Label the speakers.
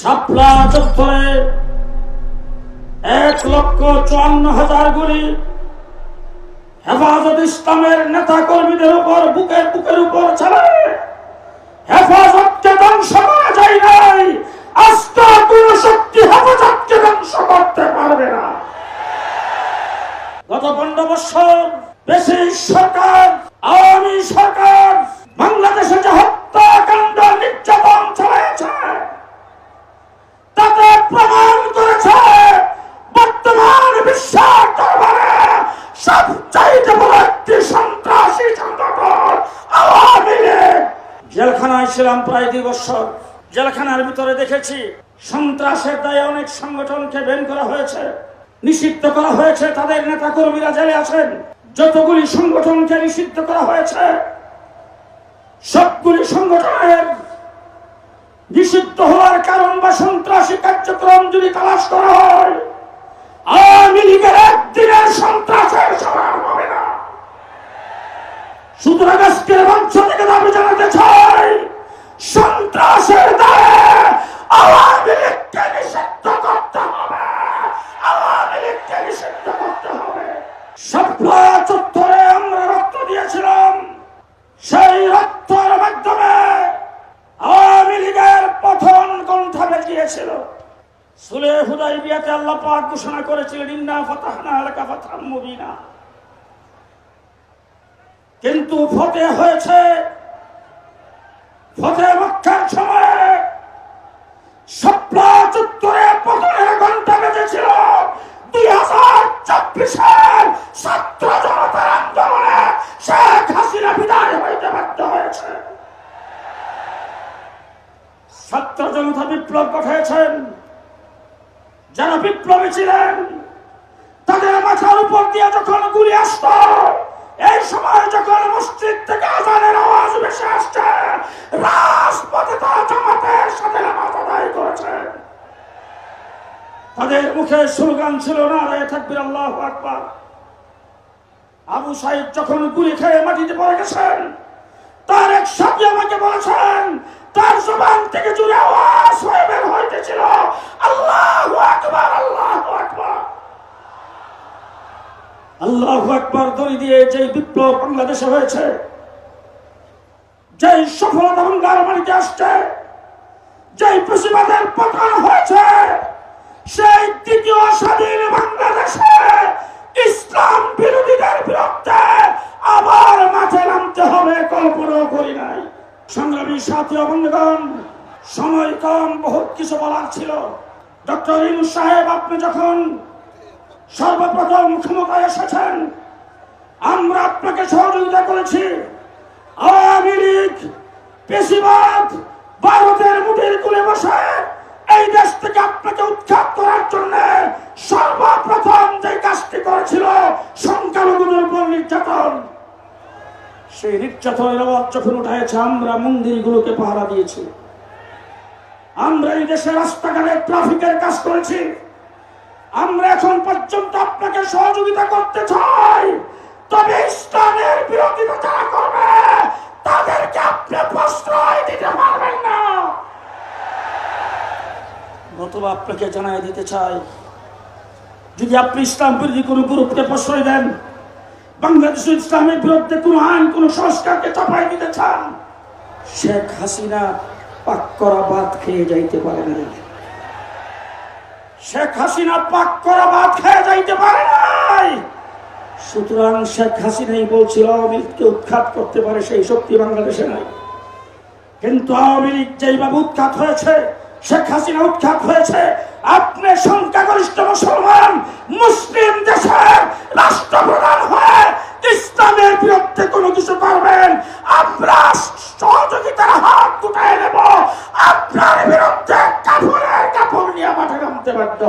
Speaker 1: শাপলা চত্বরে এক লক্ষ চুয়ান্ন হাজার গুলি হেফাজত ইসলামের নেতা কর্মীদের উপর বুকের বুকের উপর চালায় হেফাজতকে ধ্বংস করা যায় নাই। আস্থা কোন শক্তি হেফাজতকে ধ্বংস করতে পারবে না। গত পনেরো বছর বেশি সরকার, আওয়ামী সরকার, বাংলাদেশে যে ছিলাম প্রায় দুই বছর। জেলখানার ভিতরে দেখেছি, সন্ত্রাসের দায়ে অনেক সংগঠনকে বের করা হয়েছে, নিষিদ্ধ করা হয়েছে, তাদের নেতা কর্মীরা জেলে আছেন। যতগুলি সংগঠনকে নিষিদ্ধ করা হয়েছে, সবগুলি সংগঠনের নিষিদ্ধ হওয়ার কারণ বা সন্ত্রাসী কার্যক্রম যদি তালাশ করা হয়, আওয়ামী লীগের একদিনের সন্ত্রাসের সমান হবে না। সুতরাং আজকের মঞ্চ থেকে দাবি জানাতে চাই সন্ত্রাসের দায়ে আওয়ামী লীগকে নিষিদ্ধ করতে হবে আওয়ামী লীগকে নিষিদ্ধ করতে হবে শাপলা চত্বরে আমরা রক্ত দিয়েছিলাম। সেই রক্তের মাধ্যমে আওয়ামী লীগের পথন কণ্ঠা বেরিয়েছিল। সুলে হুদাই বিয়াতে আল্লাহ পাক ঘোষণা করেছিলেন, ইন্না ফাতাহনা আলাকা ফাতহাম মুবিনা। কিন্তু ফতে হয়েছে, ফতে মক্কার সময়ে সপ্লা চত্বরে পতনের ঘণ্টা বেজেছিল দুই হাজার চব্বিশের ছাত্র জনতার আন্দোলনে শেখ হাসিনা বিদায় হইতে বাধ্য হয়েছে ছাত্র জনতা বিপ্লব পাঠিয়েছেন। যারা বিপ্লবী ছিলেন, তাদের মাথার উপর দিয়ে যখন গুলি আসত, এই সময় যখন মসজিদ থেকে আজানের আওয়াজ ভেসে আসছে, রাজপথে তারা জামাতের সাথে নামাজ আদায় করেছে। তাদের মুখে স্লোগান ছিল না রে থাকবে আল্লাহ আকবার। আবু সাহেব যখন গুলি খেয়ে মাটিতে পড়ে গেছেন এক সাথী আমাকে বলেছেন, তার জবান থেকে জুড়ে আওয়াজ হয়ে বের হইতেছিল। আল্লাহ আকবার, আল্লাহ আল্লাহ দড়ি দিয়ে যে বিপ্লব বাংলাদেশে হয়েছে যে সফলতা আসছে যে প্রতিবাদের পতন হয়েছে, সেই দ্বিতীয় স্বাধীন বাংলাদেশে ইসলাম বিরোধীদের বিরুদ্ধে আবার মাঠে নামতে হবে কল্পনাও করি নাই সংগ্রামী সাথী বন্ধুগণ, সময় কম, বহুত কিছু বলার ছিল। ডক্টর ইনু সাহেব, আপনি যখন সর্বপ্রথম ক্ষমতায় এসেছেন, আমরা আপনাকে সহযোগিতা করেছি। আওয়ামী লীগ পেশিবাদ ভারতের মুঠের কুলে বসে এই দেশ থেকে আপনাকে উৎখাত করার জন্য সর্বপ্রথম যে কাজটি করেছিল, সংখ্যালঘুদের উপর নির্যাতন। সেই নির্যাতনের আওয়াজ যখন উঠাইছে আমরা মন্দিরগুলোকে পাহারা দিয়েছি। আমরা এই দেশের রাস্তাঘাটে ট্রাফিকের কাজ করেছি। আমরা এখন পর্যন্ত আপনাকে সহযোগিতা করতে চাই। তবে ইসলামের বিরোধিতা যারা করবে। তাদেরকে আপনি প্রশ্রয় দিতে পারবেন না। নতুবা আপনাকে জানাই দিতে চাই, যদি আপনি ইসলাম বিরোধী কোনো গ্রুপকে প্রশ্রয় দেন বাংলাদেশ ইসলামের বিরুদ্ধে কোন আইন কোন সংস্কারকে চাপাই দিতে চান? শেখ হাসিনা পাক করা ভাত খেয়ে যাইতে পারে না। শেখ হাসিনা পাক করা ভাত খেয়ে যাইতে পারে নাই। সুতরাং শেখ হাসিনাই বলছিল, আওয়ামী লীগকে উৎখাত করতে পারে সেই শক্তি বাংলাদেশে নাই। কিন্তু আওয়ামী লীগ যেইভাবে উৎখাত হয়েছে শেখ হাসিনা উৎখাত হয়েছে। আপনি সংখ্যাগরিষ্ঠ মুসলমান, মুসলিম দেশের রাষ্ট্রপ্রধান হয়ে ইসলামের বিরুদ্ধে কোনো কিছু করবেন, আমরা সহযোগিতার হাত গুটায় নেব। আপনার বিরুদ্ধে কাপড়ের কাপড় নিয়ে মাঠে নামতে বাধ্য।